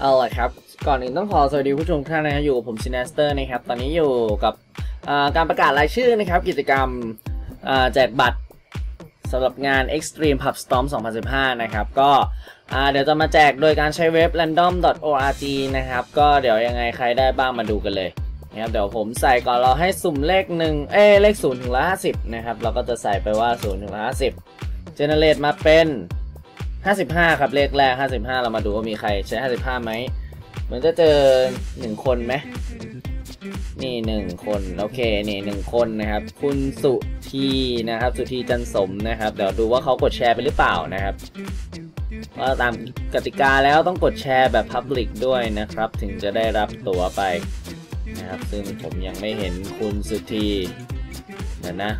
เอาละครับ ก่อนอื่นต้องขอสวัสดีผู้ชมทุกท่านนะครับอยู่กับผมซิน a สเตอร์นะครับ ตอนนี้อยู่กับการประกาศรายชื่อนะครับ กิจกรรมแจกบัตรสำหรับงาน Extreme Pub Storm 2015 นะครับ ก็เดี๋ยวจะมาแจกโดยการใช้เว็บ random.org นะครับ ก็เดี๋ยวยังไงใครได้บ้างมาดูกันเลยนะครับ เดี๋ยวผมใส่ก่อนเราให้สุ่มเลขหนึ่งเอ้เลข0ถึง150 นะครับ เราก็จะใส่ไปว่า0ถึง150 generate มาเป็น 55 ครับเลขแรก 55 เรามาดูว่ามีใครใช้ 55ไหมเหมือนจะเจอ 1 คนไหมนี่1คนโอเคนี่1คนนะครับ คุณสุธีนะครับ สุธีจันสมนะครับ เดี๋ยวดูว่าเขากดแชร์ไปหรือเปล่านะครับว่าตามกติกาแล้วต้องกดแชร์แบบ Public ด้วยนะครับ ถึงจะได้รับตั๋วไปนะครับ ซึ่งผมยังไม่เห็นคุณสุธีเดี๋ยวนะ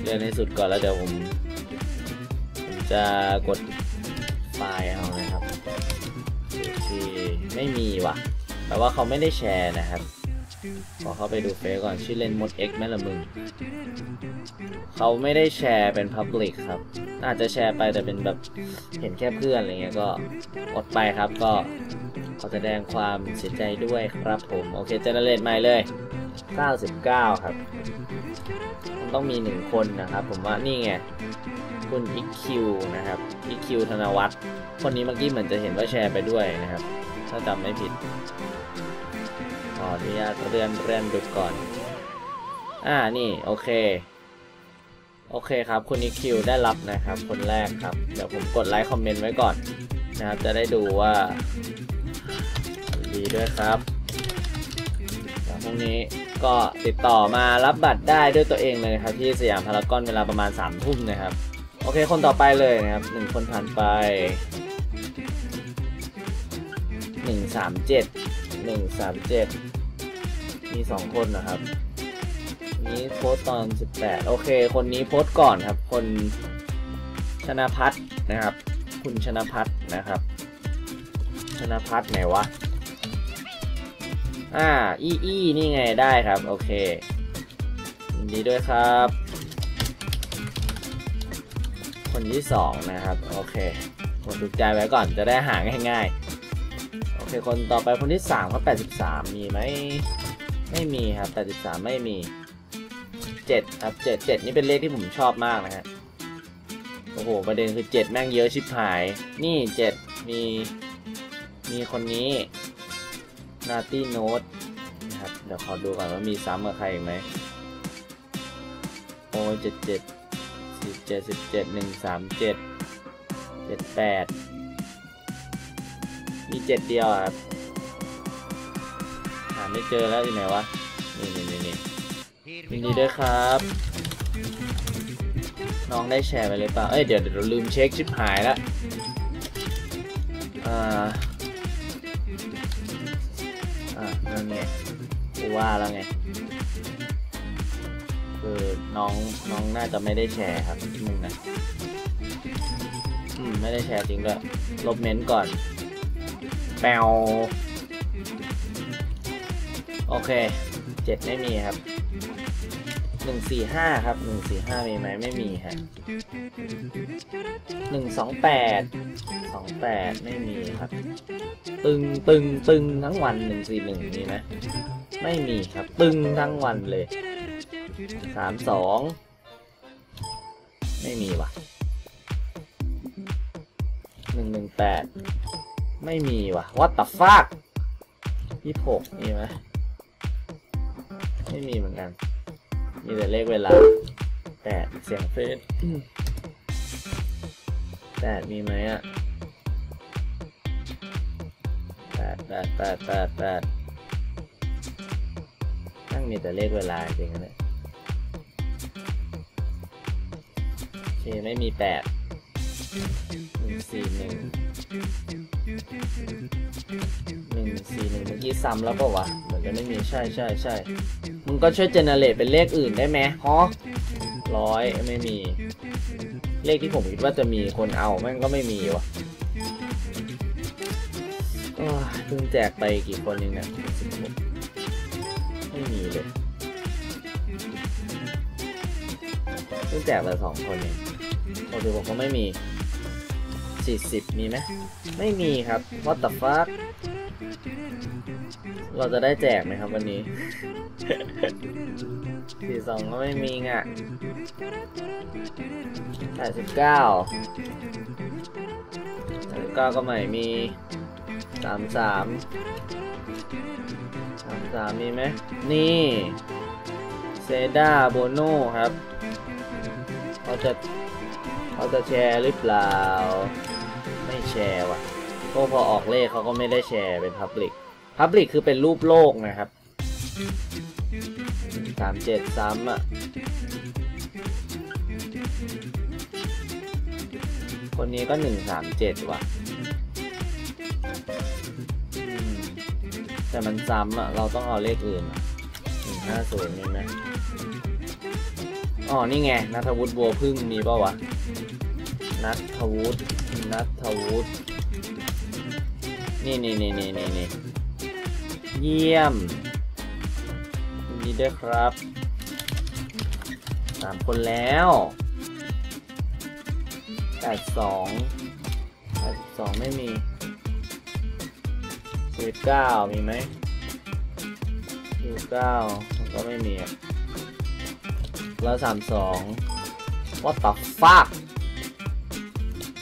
เลื่อนให้สุดก่อนแล้วเดี๋ยวผม จะกด ไฟล์เอานะครับที่ไม่มีว่ะแปลว่าเขาไม่ได้แชร์นะครับขอเข้าไปดูเฟซก่อนชื่อเล่นมด X แม่ละมึง เขาไม่ได้แชร์เป็น Public ครับอาจจะแชร์ไปแต่เป็นแบบเห็นแค่เพื่อนอะไรเงี้ยก็อดไปครับก็ขอแสดงความเสียใจด้วยครับผม โอเคเจเนเรตใหม่เลย 99 ครับมันต้องมี1คนนะครับ ผมว่านี่ไง คุณอีคิวนะครับอีคิวธนวัฒน์คนนี้เมื่อกี้เหมือนจะเห็นว่าแชร์ไปด้วยนะครับ ถ้าจำไม่ผิดขออนุญาตเลื่อนเลื่อนดูก่อน อ่านี่ โอเค โอเคครับ คุณอีคิวได้รับนะครับ คนแรกครับ เดี๋ยวผมกดไลค์คอมเมนต์ไว้ก่อนนะครับ จะได้ดูว่า ดีด้วยครับแล้วพรุ่งนี้ก็ติดต่อมารับบัตรได้ด้วยตัวเองเลยครับ ที่สยามพารากอนเวลาประมาณ3ามทุ่มนะครับ โอเค คนต่อไปเลยนะครับหนึ่งคนผ่านไปหนึ่งสามเจ็ดหนึ่งสามเจ็ดมีสองคนนะครับ นี้โพสตตอนสิบแปดโอเค คนนี้โพสต์ก่อนครับ คนชนะพัฒน์นะครับ คุณชนะพัฒน์นะครับ ชนะพัฒน์ไหนวะอ่า อีอีนี่ไงได้ครับ โอเคยินดีด้วยครับ คนที่สองนะครับ โอเคกดถูกใจไว้ก่อนจะได้หาง่ายๆ โอเค คนต่อไปคนที่สามก็แปดสิบสามมีไหมไม่มีครับแปดสิบสามไม่มีเจ็ดครับเจ็ดเจ็ดนี่เป็นเลขที่ผมชอบมากนะฮะ โอ้โห ประเด็นคือเจ็ดแม่งเยอะชิบหาย นี่เจ็ดมี มีคนนี้นาตี้โน้ตนะครับ เดี๋ยวขอดูก่อนว่ามีซ้ำกับใครอีกไหมโอ้เจ็ดเจ็ด จ็ดสิบเจ็ดหนึ่งสามเจ็ดเจ็ดแปดมีเจ็ดเดียวครับหาไม่เจอแล้วอยู่ไหนวะ นี่นี่นี่นี่ยินดีด้วยครับ น้องได้แชร์ไปเลยเปล่า เอ้ยเดี๋ยวเดี๋ยวเราลืมเช็คชิปหายแล้วอ่า อ่านั่นไงกูว่าแล้วไง อน้องน้องน่าจะไม่ได้แชร์ครับมึงนะอืมไม่ได้แชร์จริงด้วยลบเม้นต์ก่อน แปวโอเคเจ็ดไม่มีครับหนึ่งสี่ห้าครับหนึ่งสี่ห้ามีไหมไม่มีฮะหนึ่งสองแปดสองแปดไม่มีครับ ตึงตึงตึงทั้งวันหนึ่งสี่หนึ่งมีไหมไม่มีครับ ตึงทั้งวันเลย สามสองไม่มีว่ะหนึ่งหนึ่งแปดไม่มีว่ะ what the fuck ยี่หกมีไหมไม่มีเหมือนกัน มีแต่เลขเวลาแปดเสียงเฟซแปดมีไหมอะแปดแปดแปดแปดแปดนั่งมีแต่เลขเวลาจริงๆนะเนี่ย เคไม่มีแปดหนึ่งสี่หนึ่งหนึ่งสี่หนึ่งเมื่อกี้ซ้ำแล้วเปล่าวะเหมือนจะไม่มีใช่ใช่ใช่มึงก็ช่วยเจเนเรตเป็นเลขอื่นได้ไหมฮะร้อยไม่มี เลขที่ผมคิดว่าจะมีคนเอาแม่งก็ไม่มีวะเพิ่งแจกไปกี่คนเองเนี่ยไม่มีเลยเพิ่งแจกไปสองคนเอง โอเคผมก็ไม่มีสี่สิบมีไหมไม่มีครับ what the fuck เราจะได้แจกไหมครับวันนี้สี่สองก็ไม่มีอะแปดสิบเก้าแปดสิบเก้าก็ไม่มีสามสามสามสามมีไหม นี่เซด้าโบโน่ครับ เขาจะ เขาจะแชร์หรือเปล่า ไม่แชร์ว่ะเพราพอออกเลขเขาก็ไม่ได้แชร์เป็นพับลิกพับลิกคือเป็นรูปโลกนะครับสามเจ็ดซ้ำอะ คนนี้ก็หนึ่งสามเจ็ดว่ะ แต่มันซ้ำอะ เราต้องเอาเลขอื่นหนึ่งห้าศูนย์มีไหมอ๋อ นี่ไงนัทวุฒิบัวพึ่งมีเปล่าวะ นัททวุฒินัททวุฒินี่นี่นี่นี่นี่เยี่ยมดีด้วยครับสามคนแล้วแปดสองแปดสองไม่มีสิบเก้ามีไหมสิบเก้าก็ไม่มีแล้วสามสองว่าตับฟาก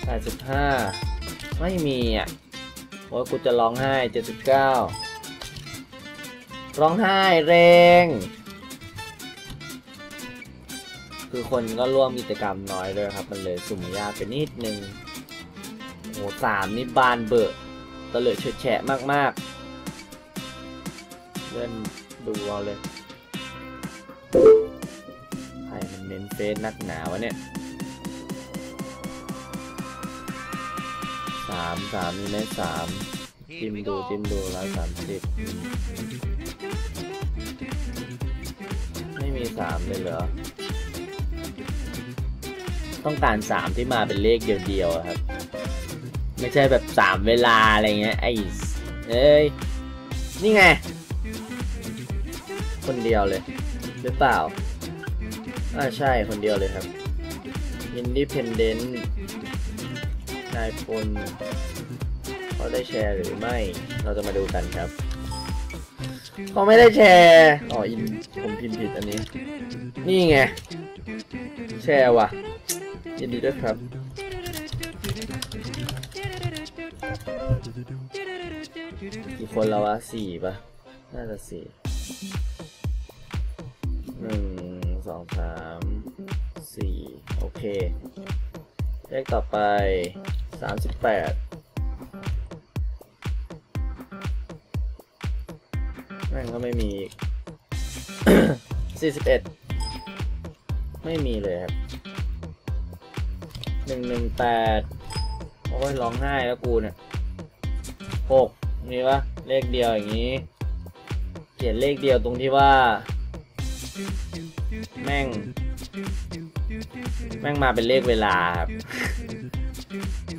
85 ไม่มีอะโอ้ยกูจะร้องไห้ 79 ร้องไห้แรง คือคนก็ร่วมกิจกรรมน้อยเลยครับ มันเลยสุ่มยากไปนิดนึงโอ้สามนี่บานเบอะตะเลือเฉดแฉะมากๆ เลื่อนดูเอาเลยใครมันเน้นเฟซนักหนาวะเนี่ย สามสามมีไหมสามจิ้มดูจิ้มดูร้อยสามสิบไม่มีสามเลยเหรอ ต้องการสามที่มาเป็นเลขเดียวๆอะครับ ไม่ใช่แบบสามเวลาอะไรเงี้ยไอ้เอ้ย นี่ไง คนเดียวเลย หรือเปล่าอ่าใช่คนเดียวเลยครับ Independent นายพลเขาได้แชร์หรือไม่ เราจะมาดูกันครับเขาไม่ได้แชร์อ๋ออินผมพิมพ์ผิดอันนี้ นี่ไง แชร์ว่ะ ยินดีด้วยครับ กี่คนแล้ววะสี่ปะน่าจะสี่หนึ่งสองสามสี่โอเค เลขต่อไป สามสิบแปดแม่งก็ไม่มีอีกสี่สิบเอ็ดไม่มีเลยครับหนึ่งหนึ่งแปดโอ้ยร้องไห้แล้วกูเนี่ยหกมีปะเลขเดียวอย่างนี้ เขียนเลขเดียวตรงที่ว่า แม่ง แม่งมาเป็นเลขเวลาครับ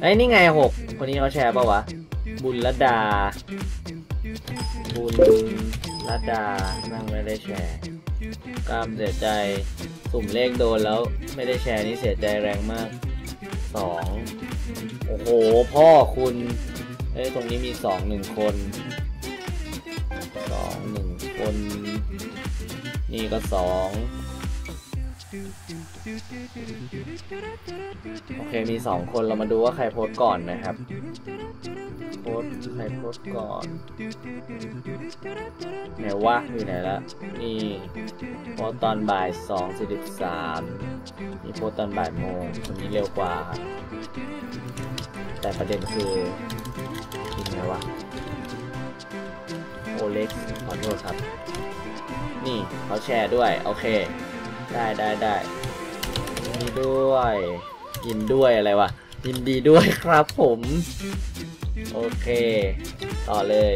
ไอ้ยนี่ไงหกคนนี้เขาแชร์ป่าวะ บุญละดา บุญละดาแม่งไม่ได้แชร์กล้ามเสียใจ สุ่มเลขโดนแล้วไม่ได้แชร์นี่เสียใจแรงมากสองโอ้โห พ่อคุณเอ้ยตรงนี้มีสองหนึ่งคนสองหนึ่งคน นี่ก็สอง โอเคมีสองคนเรามาดูว่าใครโพสก่อนนะครับ โพสใครโพสก่อนไหนวะอยู่ไหนละนี่โพสตอนบ่ายสองสี่สิบสามนี่โพสตอนบ่ายโมงคนนี้เร็วกว่าครับแต่ประเด็นคือยังไงวะโอเล็กขอโทษครับ นี่เขาแชร์ด้วย โอเค ได้ได้ได้ นดีด้วย ยินด้วยอะไรวะยินดีด้วยครับผม โอเค ต่อเลย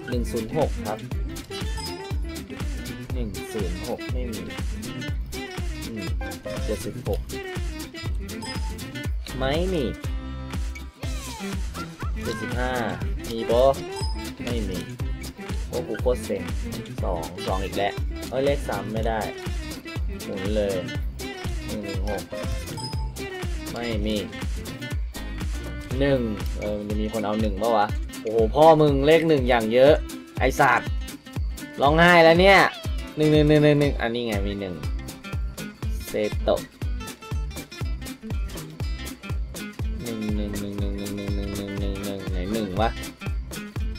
106 ครับ 106 ไม่มีอืม76 ไม่มี75มีปะไม่มีโอ้กูโคตรเซ็งสองสองอีกแล้วเอ้ยเลขสามไม่ได้ หมุนเลยหนึ่งหนึ่งหกไม่มีหนึ่งเออมันจะมีคนเอาหนึ่งปะวะ โอ้โห พ่อมึงเลขหนึ่งอย่างเยอะ ไอสัตว์ร้องไห้แล้วเนี่ยหนึ่งหนึ่งหนึ่งหนึ่งหนึ่งอันนี้ไงมีหนึ่งเซโตะหนึ่งหนึ่งหนึ่งหนึ่งหนึ่งหนึ่งหนึ่งหนึ่งหนึ่งหนึ่งไหนหนึ่งวะ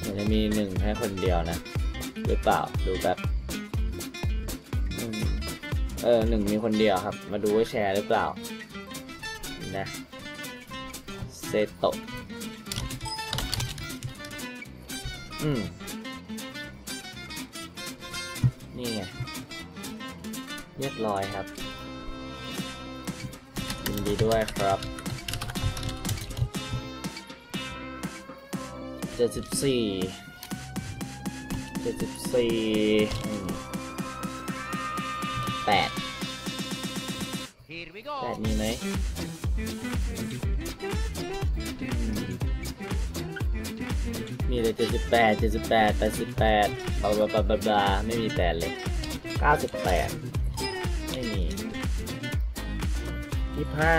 มันจะมีหนึ่งแค่คนเดียวนะ หรือเปล่าดูแบบ เออหนึ่งมีคนเดียวครับ มาดูว่าแชร์หรือเปล่า นะเซโตะอืม นี่ไง เรียบร้อยครับ ยินดีด้วยครับเจ็ดสิบสี่เจ็ดสิบสี่ แปด Here we แปด go. มีไหมมีเลยเจ็ดสิบแปดเจ็ดสิบแปดแปดสิบแปดบลาบลาบลาบลาบลาไม่มีแปดเลยเก้าสิบแปดไม่มียี่ห้า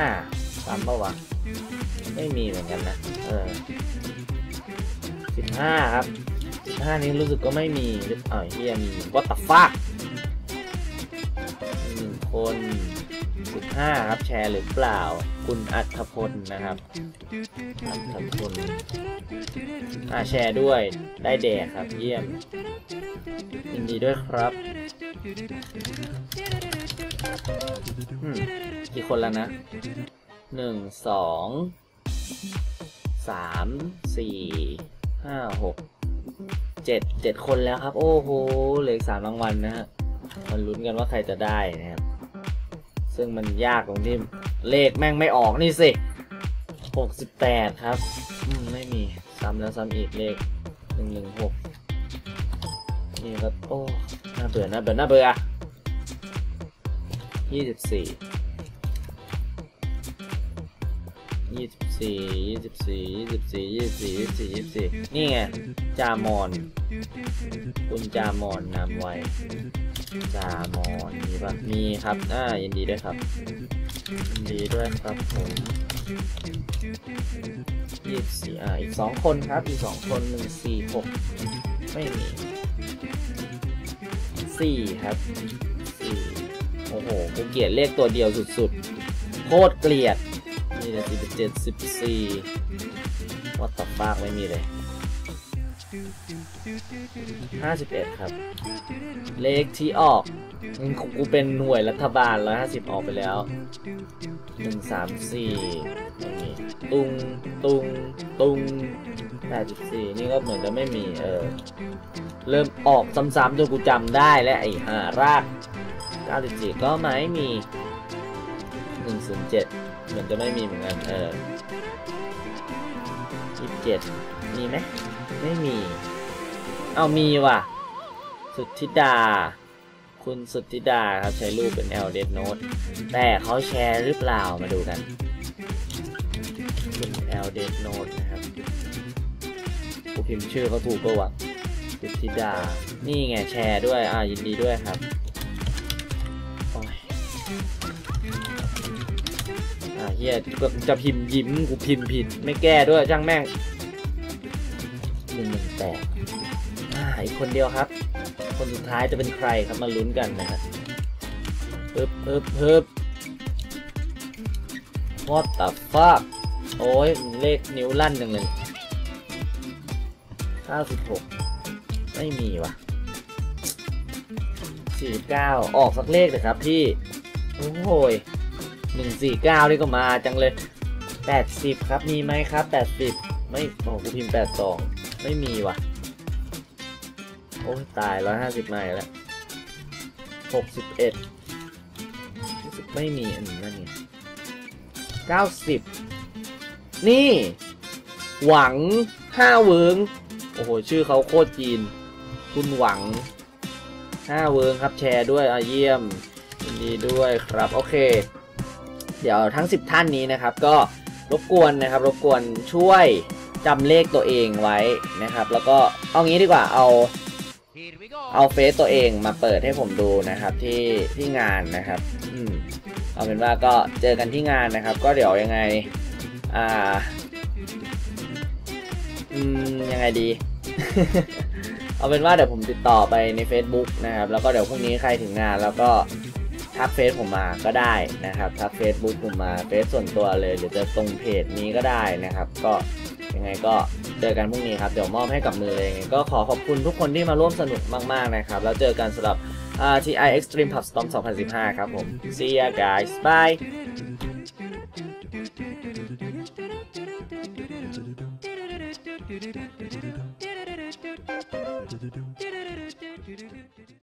สามปะวะไม่มีเหมือนกันนะ เออสิบห้าครับสิบห้านี้รู้สึกก็ไม่มีหรือเปล่าเฮียมี what the fuck หนึ่ง คนสิบห้าครับแชร์หรือเปล่า คุณอัธพลนะครับอัธพลอาแชร์ด้วยได้แดกครับเยี่ยมยินดีด้วยครับอืมกี่คนแล้วนะหนึ่งสองสามสี่ห้าหกเจ็ดเจ็ดคนแล้วครับ โอ้โหเหลือสามรางวัลนะฮะมันลุ้นกันว่าใครจะได้นะครับ ซึ่งมันยากตรงที่เลขแม่งไม่ออกนี่สิหกสิบแปดครับมไม่มี ซ้ำแล้วซ้ำอีกเลขหนึ่งหนึ่งหกนี่ครับ โอ้น่าเบื่อน่าเบื่อน่าเบื่อยี่สิบสี่ยี่สิบสี่ยี่สิบสี่ยี่สิบสี่ยี่สิบสี่ยี่สิบสี่ยี่สิบสี่นี่ไง จามอน คุณจามอนนามไว จามอนมีปะมีครับอ่ายินดีด้วยครับยินดีด้วยครับผมยี่สี่อ่าอีกสองคนครับ อีกสองคนหนึ่งสี่หกไม่มีสี่ครับสี่โอ้โหกูเกลียดเลขตัวเดียวสุดๆโคตรเกลียดนี่แหละสิบเจ็ดสิบสี่วัดตับปากไม่มีเลย ห้าสิบเอ็ดครับ เลขที่ออกอืมของกูเป็นหน่วยรัฐบาลร้อยห้าสิบออกไปแล้วหนึ่งสามสี่มีตุงตุงตุงแปดสิบสี่นี่ก็เหมือนจะไม่มีเออเริ่มออกซ้ำๆจนกูจำได้และไอ้ห่ารากเก้าสิบสี่ก็ไม่มีหนึ่งศูนย์เจ็ดเหมือนจะไม่มีเหมือนกันเออยี่สิบเจ็ดมีไหม ไม่มี เอามีว่ะ สุทธิดา คุณสุทธิดาครับใช้รูปเป็น L d ead Note แต่เขาแชร์หรือเปล่ามาดูกัน คุณ L d e a d Note นะครับกูพิมพ์ชื่อเขาถูกปะวะสุทธิดา นี่ไงแชร์ด้วย อ่ายินดีด้วยครับอ่าเฮียก็จะพิมพ์ยิ้มกูพิมพ์ผิด ไม่แก้ด้วยจ้างแม่ง หนึ่งหนึ่งแปดอ่าอีกคนเดียวครับ คนสุดท้ายจะเป็นใครครับมาลุ้นกันนะครับฮึบฮึบฮึบ What the fuck โอ้ยเลขนิ้วลั่นจังเลย96 ไม่มีว่ะ 49 ออกสักเลขเลยครับพี่ โอ้โหย149 นี่ก็มาจังเลย 80 ครับมีไหมครับ 80 ไม่โอ้กูพิมพ์82 ไม่มีว่ะ โอ้ตายร้อยห้าสิบไมล์แล้วหกสิบเอ็ดรู้สึกไม่มีอันนี้นั่นไงเก้าสิบนี่ หวังห้าเวิงโอ้โห ชื่อเขาโคตรจีน คุณหวังห้าเวิงครับแชร์ด้วยอาเยี่ยมยินดีด้วยครับ โอเค เดี๋ยวทั้ง 10 ท่านนี้นะครับ ก็รบกวนนะครับ รบกวนช่วย จำเลขตัวเองไว้นะครับ แล้วก็เอางี้ดีกว่าเอาเอาเฟซตัวเองมาเปิดให้ผมดูนะครับที่ที่งานนะครับอเอาเป็นว่าก็เจอกันที่งานนะครับ ก็เดี๋ยวยังไงอ่าอืมยังไงดี เอาเป็นว่าเดี๋ยวผมติดต่อไปใน Facebook นะครับ แล้วก็เดี๋ยวพรุ่งนี้ใครถึงงาน แล้วก็ทักเฟซผมมาก็ได้นะครับทักเฟซบุ๊กผมมาเฟซส่วนตัวเลย หรือจะตรงเพจนี้ก็ได้นะครับ ก็ังไงก็เจอกันพรุ่งนี้ครับ เดี๋ยวมอบให้กับมือเลยก็ขอขอบคุณทุกคนที่มาร่วมสนุกมากๆนะครับ แล้วเจอกันสำหรับ RTI Extreme Pub Storm 2015 ครับผม See ya guys bye